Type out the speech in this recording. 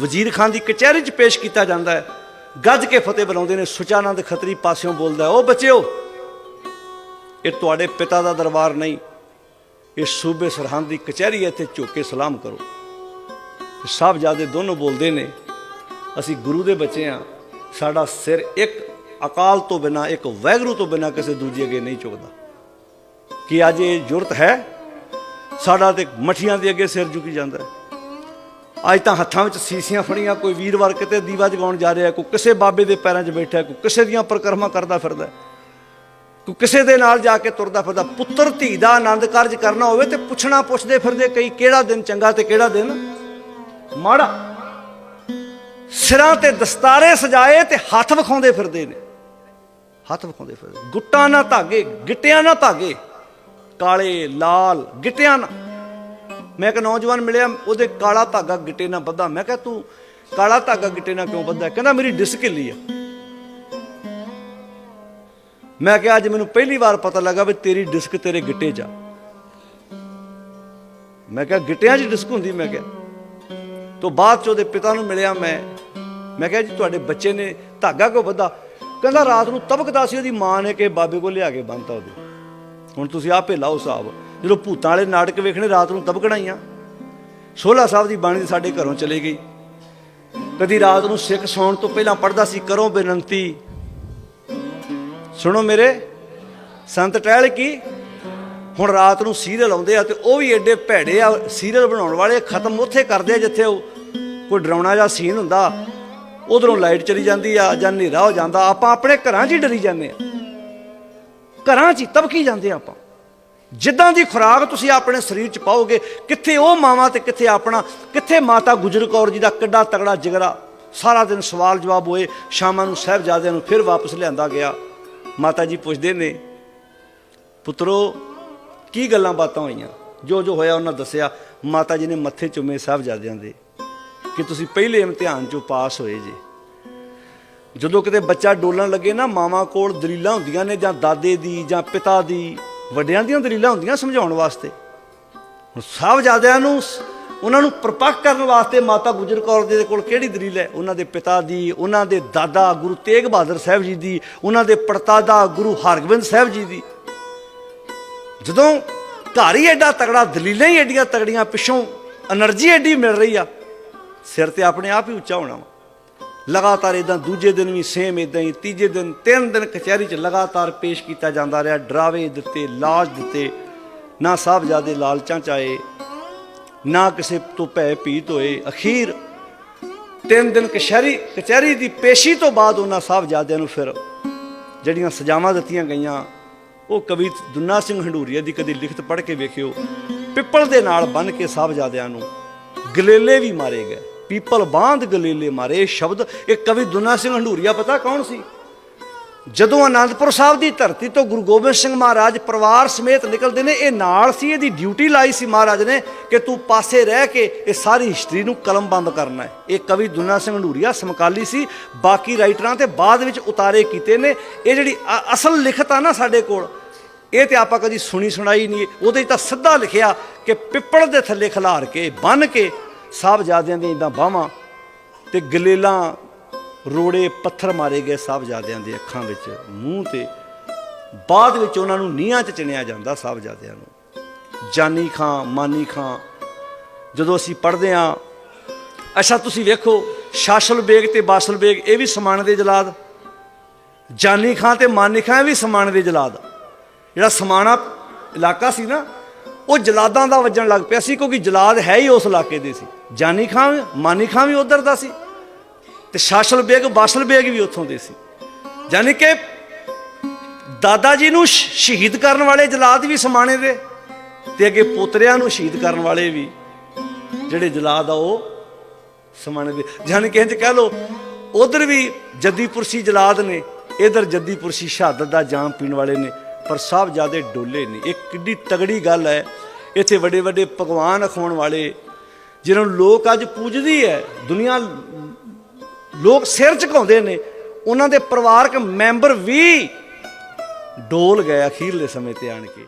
ਵਜ਼ੀਰ ਖਾਨ ਦੀ ਕਚਹਿਰੀ 'ਚ ਪੇਸ਼ ਕੀਤਾ ਜਾਂਦਾ ਹੈ। ਗੱਜ ਕੇ ਫਤਿਹ ਬੁਲਾਉਂਦੇ ਨੇ, ਸੁਚਾਨੰਦ ਖੱਤਰੀ ਪਾਸਿਓਂ ਬੋਲਦਾ ਉਹ ਬੱਚਿਓ, ਇਹ ਤੁਹਾਡੇ ਪਿਤਾ ਦਾ ਦਰਬਾਰ ਨਹੀਂ। ਇਹ ਸੂਬੇ ਸਰਹੰਦ ਦੀ ਕਚਹਿਰੀ ਹੈ, ਇੱਥੇ ਝੁੱਕ ਕੇ ਸਲਾਮ ਕਰੋ। ਸਾਹਿਬਜ਼ਾਦੇ ਦੋਨੋਂ ਬੋਲਦੇ ਨੇ, ਅਸੀਂ ਗੁਰੂ ਦੇ ਬੱਚੇ ਆ ਸਾਡਾ ਸਿਰ ਇੱਕ ਅਕਾਲ ਤੋਂ ਬਿਨਾ, ਇੱਕ ਵੈਗਰੂ ਤੋਂ ਬਿਨਾ ਕਿਸੇ ਦੂਜੇ ਅੱਗੇ ਨਹੀਂ ਝੁਕਦਾ। ਕਿ ਅੱਜ ਇਹ ਜ਼ਰੂਰਤ ਹੈ? ਸਾਡਾ ਤੇ ਮਠੀਆਂ ਦੇ ਅੱਗੇ ਸਿਰ ਝੁਕੀ ਜਾਂਦਾ ਹੈ। ਅੱਜ ਤਾਂ ਹੱਥਾਂ ਵਿੱਚ ਸੀਸੀਆਂ ਫੜੀਆਂ, ਕੋਈ ਵੀਰਵਾਰ ਕਿਤੇ ਦੀਵਾ ਜਗਾਉਣ ਜਾ ਰਿਹਾ, ਕੋਈ ਕਿਸੇ ਬਾਬੇ ਦੇ ਪੈਰਾਂ 'ਚ ਬੈਠਾ, ਕੋਈ ਕਿਸੇ ਦੀਆਂ ਪਰਿਕਰਮਾ ਕਰਦਾ ਫਿਰਦਾ। ਕੋਈ ਕਿਸੇ ਦੇ ਨਾਲ ਜਾ ਕੇ ਤੁਰਦਾ ਫਿਰਦਾ, ਪੁੱਤਰ ਧੀ ਦਾ ਆਨੰਦ ਕਾਰਜ ਕਰਨਾ ਹੋਵੇ ਤੇ ਪੁੱਛਣਾ ਪੁੱਛਦੇ ਫਿਰਦੇ ਕਈ ਕਿਹੜਾ ਦਿਨ ਚੰਗਾ ਤੇ ਕਿਹੜਾ ਦਿਨ ਮਾੜਾ। ਸਿਰਾਂ ਤੇ ਦਸਤਾਰੇ ਸਜਾਏ ਤੇ ਹੱਥ ਵਿਖਾਉਂਦੇ ਫਿਰਦੇ ਨੇ। ਹੱਥ ਵਿਖਾਉਂਦੇ ਫਿਰਦੇ ਗੁੱਟਾਂ ਨਾ ਧਾਗੇ, ਗਿੱਟਿਆਂ ਨਾ ਧਾਗੇ, ਕਾਲੇ, ਲਾਲ ਗਿੱਟਿਆਂ ਨਾ ਮੈਂ ਇੱਕ ਨੌਜਵਾਨ ਮਿਲਿਆ, ਉਹਦੇ ਕਾਲਾ ਧਾਗਾ ਗਿੱਟੇ ਨਾਲ ਬੱਧਾ ਮੈਂ ਕਿਹਾ, ਤੂੰ ਕਾਲਾ ਧਾਗਾ ਗਿੱਟੇ ਨਾਲ ਕਿਉਂ ਬੱਧਾ ਕਹਿੰਦਾ, ਮੇਰੀ ਡਿਸਕ ਹਿੱਲੀ ਆ। ਮੈਂ ਕਿਹਾ, ਅੱਜ ਮੈਨੂੰ ਪਹਿਲੀ ਵਾਰ ਪਤਾ ਲੱਗਾ ਵੀ ਤੇਰੀ ਡਿਸਕ ਤੇਰੇ ਗਿੱਟੇ 'ਚ ਆ। ਮੈਂ ਕਿਹਾ, ਗਿੱਟਿਆਂ 'ਚ ਡਿਸਕ ਹੁੰਦੀ? ਮੈਂ ਕਿਹਾ। ਤੋਂ ਬਾਅਦ ਚ ਉਹਦੇ ਪਿਤਾ ਨੂੰ ਮਿਲਿਆ ਮੈਂ। ਮੈਂ ਕਿਹਾ, ਜੀ, ਤੁਹਾਡੇ ਬੱਚੇ ਨੇ ਧਾਗਾ ਕਿਉਂ ਬੱਧਾ ਕਹਿੰਦਾ, ਰਾਤ ਨੂੰ ਤਬਕਦਾ ਸੀ ਉਹਦੀ ਮਾਂ ਨੇ ਕਿ ਬਾਬੇ ਕੋਲ ਲਿਆ ਕੇ ਬੰਨਤਾ ਉਹਦੇ। ਹੁਣ ਤੁਸੀਂ ਆਪੇ ਲਾਓ ਹਿਸਾਬ। ਜਦੋਂ ਭੂਤਾਂ ਵਾਲੇ ਨਾਟਕ ਵੇਖਣੇ, ਰਾਤ ਨੂੰ ਤਬਕਣਾ ਹੀ ਸੋਹਲਾ ਸਾਹਿਬ ਦੀ ਬਾਣੀ ਸਾਡੇ ਘਰੋਂ ਚਲੇ ਗਈ। ਕਦੀ ਰਾਤ ਨੂੰ ਸਿੱਖ ਸੌਣ ਤੋਂ ਪਹਿਲਾਂ ਪੜਦਾ ਸੀ, ਕਰੋ ਬੇਨੰਤੀ। ਸੁਣੋ ਮੇਰੇ, ਸੰਤ ਟਹਿਲ ਕੀ? ਹੁਣ ਰਾਤ ਨੂੰ ਸੀਰੀਅਲ ਆਉਂਦੇ ਆ ਤੇ ਉਹ ਵੀ ਐਡੇ ਭੈੜੇ ਆ, ਸੀਰੀਅਲ ਬਣਾਉਣ ਵਾਲੇ ਖਤਮ ਉੱਥੇ ਕਰਦੇ ਆ ਜਿੱਥੇ ਉਹ ਕੋਈ ਡਰਾਉਣਾ ਜਾਂ ਸੀਨ ਹੁੰਦਾ। ਉਧਰੋਂ ਲਾਈਟ ਚਲੀ ਜਾਂਦੀ ਆ ਜਾਂ ਹਨੇਰਾ ਹੋ ਜਾਂਦਾ। ਆਪਾਂ ਆਪਣੇ ਘਰਾਂ 'ਚ ਹੀ ਡਰੀ ਜਾਂਦੇ ਆ। ਘਰਾਂ 'ਚ ਹੀ ਤਬਕੀ ਜਾਂਦੇ ਆ ਆਪਾਂ। ਜਿੱਦਾਂ ਦੀ ਖੁਰਾਕ ਤੁਸੀਂ ਆਪਣੇ ਸਰੀਰ 'ਚ ਪਾਓਗੇ, ਕਿੱਥੇ ਉਹ ਮਾਵਾ ਤੇ ਕਿੱਥੇ ਆਪਣਾ, ਕਿੱਥੇ ਮਾਤਾ ਗੁਜਰ ਕੌਰ ਜੀ ਦਾ ਕਿੱਡਾ ਤਗੜਾ ਜਿਗਰਾ। ਸਾਰਾ ਦਿਨ ਸਵਾਲ ਜਵਾਬ ਹੋਏ, ਸ਼ਾਮਾਂ ਨੂੰ ਸਾਹਿਬਜ਼ਾਦਿਆਂ ਨੂੰ ਫਿਰ ਵਾਪਸ ਲਿਆਂਦਾ ਗਿਆ। ਮਾਤਾ ਜੀ ਪੁੱਛਦੇ ਨੇ, ਪੁੱਤਰੋ, ਕੀ ਗੱਲਾਂ ਬਾਤਾਂ ਹੋਈਆਂ? ਜੋ ਜੋ ਹੋਇਆ ਉਹਨਾਂ ਦੱਸਿਆ, ਮਾਤਾ ਜੀ ਨੇ ਮੱਥੇ ਚੁੰਮੇ ਸਾਹਿਬਜ਼ਾਦਿਆਂ ਦੇ, ਕਿ ਤੁਸੀਂ ਪਹਿਲੇ ਇਮਤਿਹਾਨ 'ਚੋਂ ਪਾਸ ਹੋਏ ਜੀ। ਜਦੋਂ ਕਿਤੇ ਬੱਚਾ ਡੋਲਣ ਲੱਗੇ ਨਾ, ਮਾਵਾਂ ਕੋਲ ਦਲੀਲਾਂ ਹੁੰਦੀਆਂ ਨੇ ਜਾਂ ਦਾਦੇ ਦੀ ਜਾਂ ਪਿਤਾ ਦੀ ਵੱਡਿਆਂ ਦੀਆਂ ਦਲੀਲਾਂ ਹੁੰਦੀਆਂ ਸਮਝਾਉਣ ਵਾਸਤੇ। ਹੁਣ ਸਾਹਿਬਜ਼ਾਦਿਆਂ ਨੂੰ ਉਹਨਾਂ ਨੂੰ ਪਰਪੱਕ ਕਰਨ ਵਾਸਤੇ ਮਾਤਾ ਗੁਜਰ ਕੌਰ ਦੇ ਕੋਲ ਕਿਹੜੀ ਦਲੀਲ ਹੈ? ਉਹਨਾਂ ਦੇ ਪਿਤਾ ਦੀ, ਉਹਨਾਂ ਦੇ ਦਾਦਾ ਗੁਰੂ ਤੇਗ ਬਹਾਦਰ ਸਾਹਿਬ ਜੀ ਦੀ, ਉਹਨਾਂ ਦੇ ਪੜਤਾਦਾ ਗੁਰੂ ਹਰਗੋਬਿੰਦ ਸਾਹਿਬ ਜੀ ਦੀ। ਜਦੋਂ ਘਰ ਹੀ ਐਡਾ ਤਗੜਾ ਦਲੀਲਾਂ ਹੀ ਐਡੀਆਂ ਤਕੜੀਆਂ, ਪਿੱਛੋਂ એનર્ਜੀ ਐਡੀ ਮਿਲ ਰਹੀ ਆ, ਸਿਰ ਤੇ ਆਪਣੇ ਆਪ ਹੀ ਉੱਚਾ ਹੋਣਾ ਲਗਾਤਾਰ ਇਦਾਂ ਦੂਜੇ ਦਿਨ ਵੀ ਸੇਮ ਇਦਾਂ ਹੀ, ਤੀਜੇ ਦਿਨ, ਤਿੰਨ ਦਿਨ ਕਚਹਿਰੀ 'ਚ ਲਗਾਤਾਰ ਪੇਸ਼ ਕੀਤਾ ਜਾਂਦਾ ਰਿਹਾ, ਡਰਾਵੇ ਦਿੱਤੇ ਲਾਜ ਦਿੱਤੇ, ਨਾ ਸਾਹਿਬਜ਼ਾਦੇ ਲਾਲਚਾਂ ਚ ਆਏ, ਨਾ ਕਿਸੇ ਤੋਂ ਭੈ ਭੀਤ ਹੋਏ। ਅਖੀਰ ਤਿੰਨ ਦਿਨ ਕਚਹਿਰੀ ਕਚਹਿਰੀ ਦੀ ਪੇਸ਼ੀ ਤੋਂ ਬਾਅਦ ਉਹਨਾਂ ਸਾਹਿਬਜ਼ਾਦਿਆਂ ਨੂੰ ਫਿਰ ਜਿਹੜੀਆਂ ਸਜ਼ਾਵਾਂ ਦਿੱਤੀਆਂ ਗਈਆਂ, ਉਹ ਕਵੀ ਦੁਨਾ ਸਿੰਘ ਹੰਡੂਰੀਆ ਦੀ ਕਦੀ ਲਿਖਤ ਪੜ੍ਹ ਕੇ ਵੇਖਿਓ, ਪਿੱਪਲ ਦੇ ਨਾਲ ਬੰਨ ਕੇ ਸਾਹਿਬਜ਼ਾਦਿਆਂ ਨੂੰ ਗਲੇਲੇ ਵੀ ਮਾਰੇ ਗਏ। ਪੀਪਲ ਬਾਂਧ ਗਲੇਲੇ ਮਾਰੇ ਇਹ ਸ਼ਬਦ, ਇਹ ਕਵੀ ਦੁਨਾ ਸਿੰਘ ਹੰਡੂਰੀਆ ਪਤਾ ਕੌਣ ਸੀ? ਜਦੋਂ ਆਨੰਦਪੁਰ ਸਾਹਿਬ ਦੀ ਧਰਤੀ ਤੋਂ ਗੁਰੂ ਗੋਬਿੰਦ ਸਿੰਘ ਮਹਾਰਾਜ ਪਰਿਵਾਰ ਸਮੇਤ ਨਿਕਲਦੇ ਨੇ, ਇਹ ਨਾਲ ਸੀ, ਇਹਦੀ ਡਿਊਟੀ ਲਾਈ ਸੀ ਮਹਾਰਾਜ ਨੇ ਕਿ ਤੂੰ ਪਾਸੇ ਰਹਿ ਕੇ ਇਹ ਸਾਰੀ ਹਿਸਟਰੀ ਨੂੰ ਕਲਮ ਬੰਦ ਕਰਨਾ ਹੈ। ਇਹ ਕਵੀ ਦੁਨਾ ਸਿੰਘ ਹੰਡੂਰੀਆ ਸਮਕਾਲੀ ਸੀ, ਬਾਕੀ ਰਾਈਟਰਾਂ ਤੇ ਬਾਅਦ ਵਿੱਚ ਉਤਾਰੇ ਕੀਤੇ ਨੇ। ਇਹ ਜਿਹੜੀ ਅ- ਅਸਲ ਲਿਖਤ ਆ ਨਾ ਸਾਡੇ ਕੋਲ, ਇਹ ਤੇ ਆਪਾਂ ਕਦੀ ਸੁਣੀ ਸੁਣਾਈ ਨਹੀਂ, ਉਹਦੇ 'ਚ ਤਾਂ ਸਿੱਧਾ ਲਿਖਿਆ ਕਿ ਪਿੱਪਲ ਦੇ ਥੱਲੇ ਖਿਲਾਰ ਕੇ ਬੰਨ ਕੇ ਸਾਹਿਬਜ਼ਾਦਿਆਂ ਦੀਆਂ ਇਦਾਂ ਬਾਹਾਂ ਤੇ ਗਲੇਲਾਂ, ਰੋੜੇ, ਪੱਥਰ ਮਾਰੇ ਗਏ ਸਾਹਿਬਜ਼ਾਦਿਆਂ ਦੇ ਅੱਖਾਂ ਵਿੱਚ, ਮੂੰਹ ਤੇ। ਬਾਅਦ ਵਿੱਚ ਉਹਨਾਂ ਨੂੰ ਨੀਹਾਂ 'ਚ ਚਿਣਿਆ ਜਾਂਦਾ ਸਾਹਿਬਜ਼ਾਦਿਆਂ ਨੂੰ। ਜਾਨੀ ਖਾਂ, ਮਾਨੀ ਖਾਂ, ਜਦੋਂ ਅਸੀਂ ਪੜ੍ਹਦੇ ਹਾਂ ਅੱਛਾ ਤੁਸੀਂ ਵੇਖੋ, ਸ਼ਾਸਲ ਬੇਗ ਤੇ ਬਾਸਲ ਬੇਗ, ਇਹ ਵੀ ਸਮਾਨ ਦੇ ਜਲਾਦ। ਜਾਨੀ ਖਾਂ ਤੇ ਮਾਨੀ ਖਾਂ ਇਹ ਵੀ ਸਮਾਨ ਦੇ ਜਲਾਦ। ਜਿਹੜਾ ਸਮਾਣਾ ਇਲਾਕਾ ਸੀ ਨਾ ਉਹ ਜਲਾਦਾਂ ਦਾ ਵੱਜਣ ਲੱਗ ਪਿਆ ਸੀ ਕਿਉਂਕਿ ਜਲਾਦ ਹੈ ਹੀ ਉਸ ਇਲਾਕੇ ਦੇ ਸੀ। ਜਾਨੀ ਖਾਂ ਵੀ, ਮਾਨੀ ਖਾਂ ਵੀ ਉਧਰ ਦਾ ਸੀ ਤੇ ਸ਼ਾਸਲ ਬੇਗ, ਬਾਸਲ ਬੇਗ ਵੀ ਉੱਥੋਂ ਦੇ ਸੀ। ਯਾਨੀ ਕਿ ਦਾਦਾ ਜੀ ਨੂੰ ਸ਼ਹੀਦ ਕਰਨ ਵਾਲੇ ਜਲਾਦ ਵੀ ਸਮਾਣੇ ਦੇ ਤੇ ਅੱਗੇ ਪੋਤਰਿਆਂ ਨੂੰ ਸ਼ਹੀਦ ਕਰਨ ਵਾਲੇ ਵੀ ਜਿਹੜੇ ਜਲਾਦ ਆ ਉਹ ਸਮਾਣੇ ਦੇ। ਯਾਨੀ ਕਿ ਇੰਜ ਕਹਿ ਲੋ ਉਧਰ ਵੀ ਜੱਦੀਪੁਰਸ਼ੀ ਜਲਾਦ ਨੇ, ਇਧਰ ਜੱਦੀਪੁਰਸ਼ੀ ਸ਼ਹਾਦਤ ਦਾ ਜਾਮ ਪੀਣ ਵਾਲੇ ਨੇ। ਪਰ ਸਭ ਜਿਆਦੇ ਡੋਲੇ ਨੇ। ਇਹ ਕਿੱਡੀ ਤਗੜੀ ਗੱਲ ਹੈ। ਇੱਥੇ ਵੱਡੇ ਵੱਡੇ ਭਗਵਾਨ ਅਖਵਾਉਣ ਵਾਲੇ, ਜਿਹਨਾਂ ਨੂੰ ਲੋਕ ਅੱਜ ਪੂਜਦੀ ਹੈ। ਦੁਨੀਆ ਲੋਕ ਸਿਰ ਝੁਕਾਉਂਦੇ ਨੇ। ਉਹਨਾਂ ਦੇ ਪਰਿਵਾਰਕ ਮੈਂਬਰ ਵੀ ਡੋਲ ਗਏ ਅਖੀਰਲੇ ਸਮੇਂ ਤੇ ਆਣ ਕੇ।